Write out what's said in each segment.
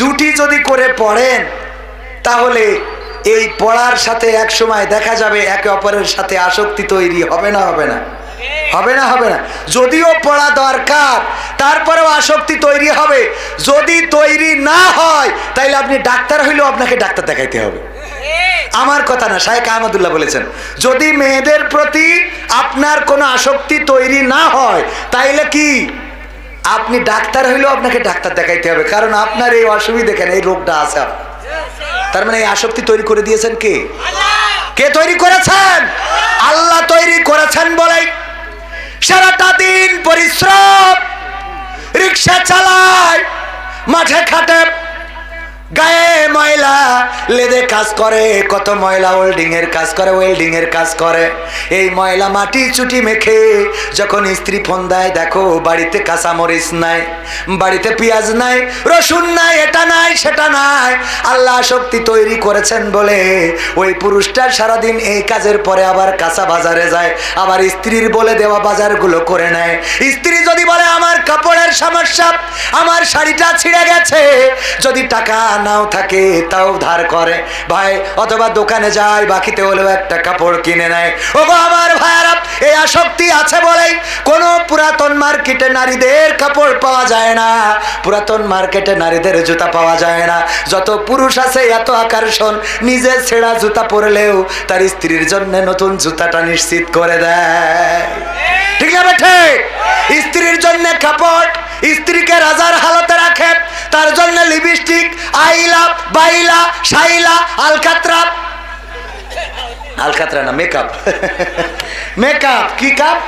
চুটি যদি করে পড়েন, তাহলে এই পড়ার সাথে এক সময় দেখা যাবে একে অপরের সাথে আসক্তি তৈরি হবে না হবে না। হবে না হবে না। যদিও পড়া দরকার, তারপরেও আসক্তি তৈরি হবে। যদি তৈরি না হয়, তাইলে আপনি ডাক্তার হইলেও আপনাকে ডাক্তার দেখাইতে হবে। আমার কথা না শাহেখ আহমদুল্লাহ বলেছেন, যদি মেয়েদের প্রতি আপনার কোনো আসক্তি তৈরি না হয়, তাইলে কি? আপনি ডাক্তার হইলেও আপনাকে ডাক্তার দেখাইতে হবে। কারণ আপনার এই অসুবিধা কেন? এই রোগটা আছে তার মানে এই আসক্তি তৈরি করে দিয়েছেন কে? কে তৈরি করেছেন? আল্লাহ তৈরি করেছেন বলেই। সারাটা দিন পরিশ্রম, রিক্সা চালায়, মাঠে খাটে গায়ে ময়লা, লেদে কাজ করে, কত ময়লা ওয়েল্ডিং এর কাজ করে ওয়েল্ডিং এর কাজ করে। এই ময়লা মাটি চুটি মেখে, যখন স্ত্রী ফোন দেয়, দেখো বাড়িতে কাঁচা মরিচ নাই, বাড়িতে পেঁয়াজ নাই, রসুন নাই, এটা নাই, সেটা নাই। আল্লাহ শক্তি তৈরি করেছেন বলে ওই পুরুষটা সারাদিন এই কাজের পরে আবার কাঁচা বাজারে যায়, আবার স্ত্রীর বলে দেওয়া বাজারগুলো করে নেয়। স্ত্রী যদি বলে, আমার কাপড়ের সমস্যা, আমার শাড়িটা ছিঁড়ে গেছে, যদি টাকা নাও থাকে, তাও ধার করে। ভাই, অথবা দোকানে যায় বাকিতে হলেও একটা কাপড় কিনে নেয়। ওগো আমার ভাইয়ারা, এই আসক্তি আছে বলেই কোনো পুরাতন মার্কেটে নারীদের কাপড় পাওয়া যায় না। পুরাতন মার্কেটে নারীদের জুতা পাওয়া যায় না। যত পুরুষ আছে, এত আকর্ষণ। নিজে ছেঁড়া জুতা পরলেও তার স্ত্রীর জন্য নতুন জুতাটা নিশ্চিত করে দেয়। ঠিক আছে ঠিক? স্ত্রীর জন্য কাপড় স্ত্রীকে রাজার হালতে রাখে, তার জন্য লিপস্টিক, আইলা, বাইলা সাইলা আলকাত্রা আলকাত্রা না মেকআপ মেকআপ কি কাপ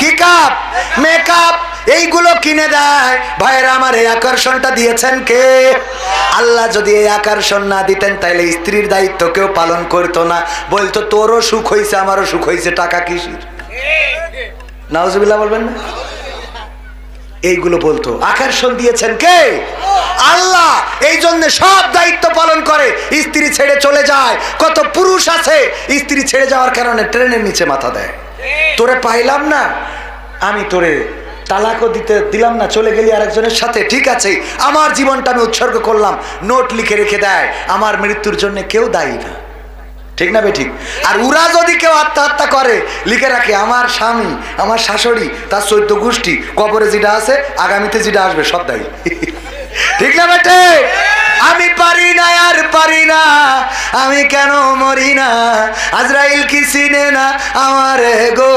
কি কাপ মেকআপ এইগুলো কিনে দেয়। ভাইয়েরা আমার এই আকর্ষণটা দিয়েছেন কে? আল্লাহ যদি এই আকর্ষণ না দিতেন তাহলে স্ত্রীর দায়িত্ব কেউ পালন করতো না। বলতো, তোরও সুখ হয়েছে আমারও সুখ হয়েছে টাকা কিসির? নাউজুবিল্লাহ বলবেন না? এইগুলো বলতো। আকর্ষণ দিয়েছেন কে? আল্লাহ। এই জন্য সব দায়িত্ব পালন করে। স্ত্রী ছেড়ে চলে যায়। কত পুরুষ আছে, স্ত্রী ছেড়ে যাওয়ার কারণে ট্রেনের নিচে মাথা দেয়। তোরে পাইলাম না। আমি তোরে তালাকও দিতে দিলাম না, চলে গেলি আরেকজনের সাথে। ঠিক আছে, আমার জীবনটা আমি উৎসর্গ করলাম। নোট লিখে রেখে দেয়। আমার মৃত্যুর জন্য কেউ দায়ী না। ঠিক না বেঠিক আর ওরা যদি কেউ আত্মহত্যা করে, লিখে রাখে, আমার স্বামী, আমার শাশুড়ি, তার চৈদ্য গোষ্ঠী, কবরে যেটা আছে, আগামীতে যেটা আসবে, সব দায়ী। ঠিক না বেটে আমি পারি না, আর পারি না। আমি কেন মরি না? আজরাইল কি চিনে না আমার গো?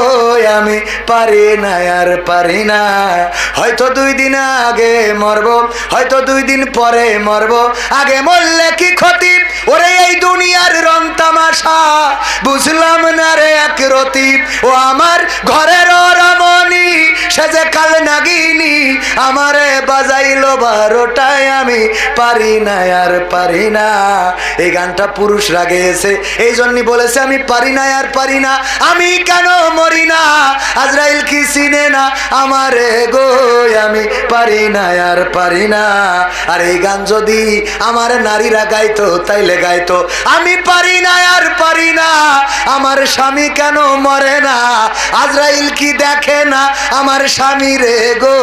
আমি পারি না, আর পারি না। হয়তো দুই দিন আগে মরব, হয়তো দুই দিন পরে মরব। আগে মরলে কি ক্ষতি? ওরে এই দুনিয়ার রং তামাশা। বুঝলাম না রে এক রতি ও আমার ঘরের রমণী সে যে কাল নাগিনি। আমারে বাজাইলো বারোটায়, আমি পারি না আর পারি না। এই গানটা পুরুষরা গেয়েছে এই জন্যই বলেছে, আমি পারি না আর পারি না। আমি কেন মরি না? আজরাইল কি চিনে না আমারে গো? আমি পারি না আর পারি না। আর এই গান যদি আমার নারীরা গাইতো, তাইলে গাইতো, আমি পারি না আর পারি না। আমার স্বামী কেন মরে না? আজরাইল কি দেখে না আমার স্বামী রে গো?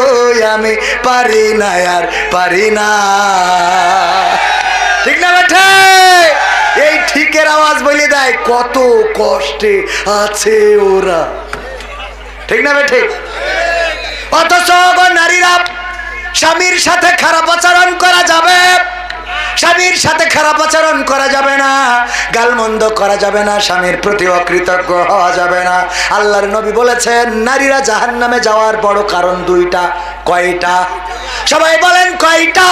আমি পারি না আর পারি না। ঠিক না বেঠে? এই ঠিকের আওয়াজ বলে দেয়, কত কষ্টে আছে ওরা। ঠিক না বেঠে? অথচ নারীরা, স্বামীর সাথে খারাপ আচরণ করা যাবে। স্বামীর সাথে খারাপ আচরণ করা যাবে না, গালমন্দ করা যাবে না, স্বামীর প্রতি অকৃতজ্ঞ হওয়া যাবে না। আল্লাহর নবী বলেছেন, নারীরা জাহান নামে যাওয়ার বড় কারণ দুইটা, কয়টা? সবাই বলেন, কয়টা?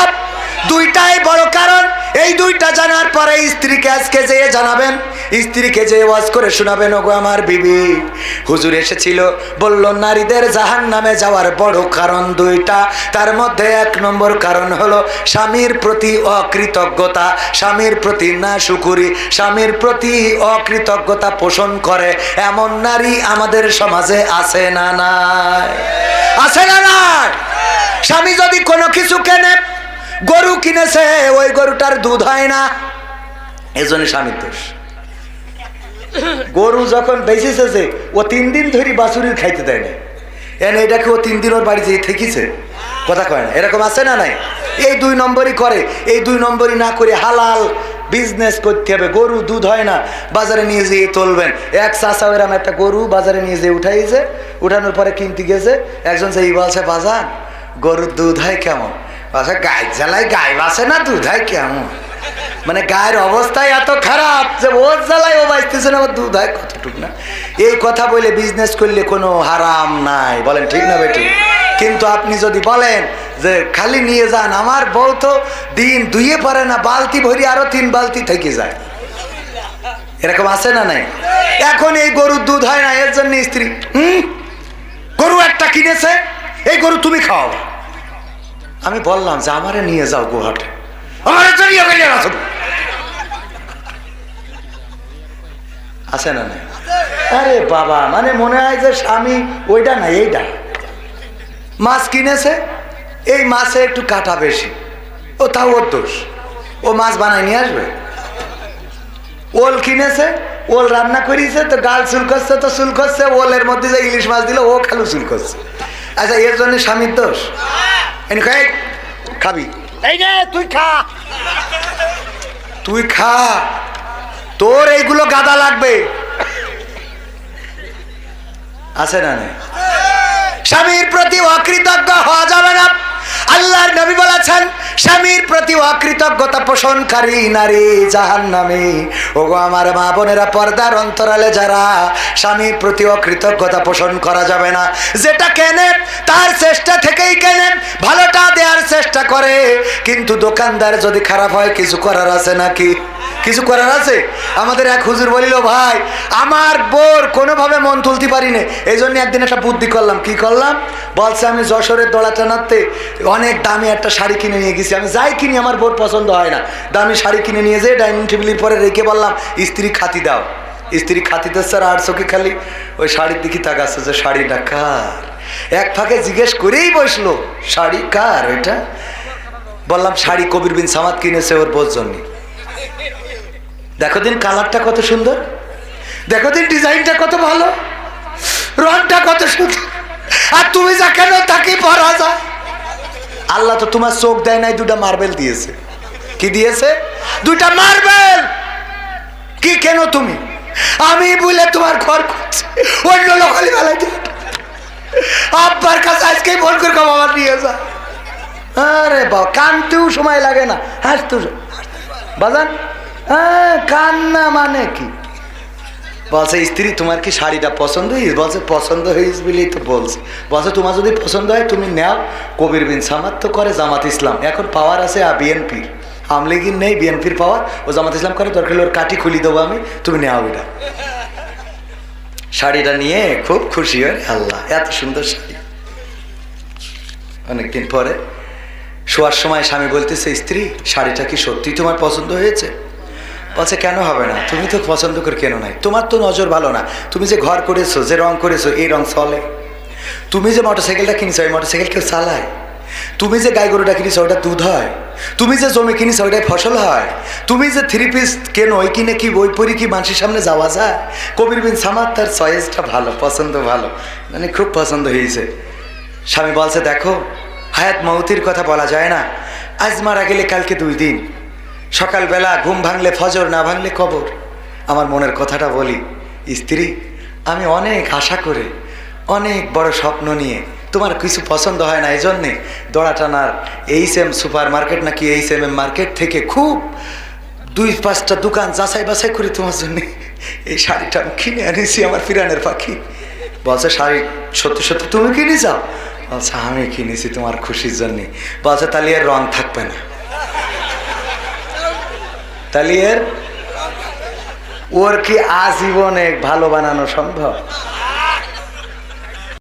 দুইটাই বড় কারণ। এই দুইটা জানার পরে স্ত্রীকে আজকে যেয়ে জানাবেন। স্ত্রীকে যে ওয়াজ করে শোনাবেন, ওগো আমার বিবি। হুজুর এসেছিল, বলল, নারীদের জাহান নামে যাওয়ার বড় কারণ দুইটা। তার মধ্যে এক নম্বর কারণ হলো স্বামীর প্রতি অকৃতজ্ঞতা। স্বামীর প্রতি না শুকুরি স্বামীর প্রতি অকৃতজ্ঞতা পোষণ করে। এমন নারী আমাদের সমাজে আছে না নাই? আছে না নাই? স্বামী যদি কোনো কিছু কেনে গরু কিনেছে, ওই গরুটার দুধ হয় না। এজন্য স্বামীর দোষ। গরু যখন বেঁচেছে যে ও তিন দিন ধরে বাছুরির খাইতে দেয় না এনে এটাকে ও তিন দিন ওর বাড়ি যেয়ে থেকেছে? কথা কয় না। এরকম আছে না নাই? এই দুই নম্বরই করে। এই দুই নম্বরই না করে হালাল বিজনেস করতে হবে। গরু দুধ হয় না, বাজারে নিয়ে যেয়ে তুলবেন। এক চাষা ওইরাম একটা গরু বাজারে নিয়ে যেয়ে উঠাইছে। উঠানোর পরে কিনতে গেছে। একজন সেই বলছে বাজার গরুর দুধ হয় কেমন? বলছে গায়ে জ্বালায় গায়ে বাসে না দুধ? হয় কেমন মানে গায়ের অবস্থাই এত খারাপ যে ওর জ্বালায় ও বাঁচতেছে না ওর দুধ হয় কতটুক না? এই কথা বলে বিজনেস করলে কোনো হারাম নাই। বলেন, ঠিক না বেটি? কিন্তু আপনি যদি বলেন যে খালি নিয়ে যান, আমার বউ তো দিন দুইয়ে পারে না, বালতি ভরি আরও তিন বালতি থেকে যায়। এরকম আছে না নাই? এখন এই গরুর দুধ হয় না, এর জন্য স্ত্রী, হুম? গরু একটা কিনেছে, এই গরু তুমি খাও। আমি বললাম যে আমারে নিয়ে যাও গুহাটে। আমারে আছে না নাই? আরে বাবা মানে মনে হয় যে স্বামী ওইটা না এইটা মাছ কিনেছে, এই মাছে একটু কাটা বেশি। ও তাও ওর দোষ। ও মাছ বানায় নিয়ে আসবে? ওল কিনেছে, ওল রান্না করিয়েছে, তো গাল চুল করছে, তো চুল করছে, ওলের মধ্যে যে ইলিশ মাছ দিল, ও খালু করছে। আচ্ছা এর জন্য স্বামীর দোষ? এনে খাই খাবি? এই নে তুই খা। তুই খা। তোর এইগুলো গাদা লাগবে। আছে না স্বামীর প্রতি অকৃতজ্ঞ হওয়া যাবে না। বলেছেন স্বামীর প্রতি অকৃতজ্ঞতা পোষণকারী নারী জাহান নামে ওগো আমার মা বোনেরা, পর্দার অন্তরালে যারা স্বামীর প্রতি অকৃতজ্ঞতা পোষণ করা যাবে না, যেটা কেনেন, তার চেষ্টা থেকেই কেনেন, ভালোটা দেওয়ার চেষ্টা করে। কিন্তু দোকানদার যদি খারাপ হয়, কিছু করার আছে নাকি? কিছু করার আছে? আমাদের এক হুজুর বলিল, ভাই, আমার বোর কোনোভাবে মন তুলতে পারি না এই জন্য একদিন একটা বুদ্ধি করলাম। কি করলাম? বলছে, আমি যশোরের দোলা টানাতে অনেক দামি একটা শাড়ি কিনে নিয়ে গেছি। আমি যাই কিনি, আমার বোর পছন্দ হয় না। দামি শাড়ি কিনে নিয়ে যেয়ে ডাইনিং টেবিলের পরে রেখে বললাম, স্ত্রী খাতি দাও। স্ত্রী খাতিতে স্যার আর চোখে খালি ওই শাড়ির দিকে তাকাচ্ছে যে, শাড়িটা কার? এক ফাঁকে জিজ্ঞেস করেই বসল, শাড়ি কার ওইটা বললাম, শাড়ি কবির বিন সামাদ কিনেছে ওর বোর জন্যে। দেখো দিন কালারটা কত সুন্দর। দেখো দিন ডিজাইনটা কত ভালো। রংটা কত সুন্দর। আর তুমি যা কেন তাকে পরা যায়। আল্লাহ তো তোমার চোখ দেয় নাই, দুটা মার্বেল দিয়েছে। কি দিয়েছে? দুটা মার্বেল। কি কেন তুমি? আমি বলে তোমার ঘর করছি অন্য লোকালি আব্বার কাছে আজকেই ফোন করে বাবা, নিয়ে যা। আরে বাবা, কানতেও সময় লাগে না, হাসতেও বাজান কান্না মানে কি? বলছে, স্ত্রী, তোমার কি শাড়িটা পছন্দ হয়েছে? বলছে, পছন্দ হয়েছে বলেই তো বলছে। বলছে, তোমার যদি পছন্দ হয়, তুমি নেও। কবির বিন সামাদ তো করে জামাত ইসলাম। এখন পাওয়ার আছে আর বিএনপির। আমলিগির নেই, বিএনপির পাওয়ার। ও জামাত ইসলাম করে দরকার ওর কাটি খুলি দেবো আমি, তুমি নেও এটা শাড়িটা নিয়ে খুব খুশি হয়, আল্লাহ, এত সুন্দর শাড়ি। অনেকদিন পরে শোয়ার সময় স্বামী বলতেছে, স্ত্রী, শাড়িটা কি সত্যি তোমার পছন্দ হয়েছে? বলছে, কেন হবে না? তুমি তো পছন্দ করে কেন নাই? তোমার তো নজর ভালো না। তুমি যে ঘর করেছ, যে রং করেছ, এই রং চলে। তুমি যে মোটর মোটরসাইকেলটা কিনেছো ওই মোটরসাইকেল কেউ চালায়? তুমি যে গাই গরুটা কিনেছো, ওটা দুধ হয়? তুমি যে জমি কিনেছো ওইটাই ফসল হয়? তুমি যে থ্রি পিস কেন, ওই কিনে কি বই পড়ি কি মানুষের সামনে যাওয়া যায়? কবির বিন সামাদ, তার চয়েসটা ভালো, পছন্দ ভালো। মানে খুব পছন্দ হয়েছে। স্বামী বলছে, দেখো, হায়াত মৌতির কথা বলা যায় না। আজ মারা গেলে কালকে দুই দিন। সকালবেলা ঘুম ভাঙলে ফজর, না ভাঙলে কবর। আমার মনের কথাটা বলি, স্ত্রী, আমি অনেক আশা করে, অনেক বড় স্বপ্ন নিয়ে, তোমার কিছু পছন্দ হয় না এই জন্যে দড়া টানার এইচ এম সুপার মার্কেট নাকি এইচ এম এম মার্কেট থেকে খুব দুই পাঁচটা দোকান যাচাই বাছাই করে তোমার জন্যে। এই শাড়িটা আমি কিনে এনেছি আমার ফিরানের পাখি। বলছে, শাড়ি সত্যি সত্যি তুমি কিনে যাও? বলছে, আমি কিনেছি তোমার খুশির জন্যে। বলছে, তাহলে এর রং থাকবে না। তাহলে এর ওর কি আজীবনে ভালো বানানো সম্ভব?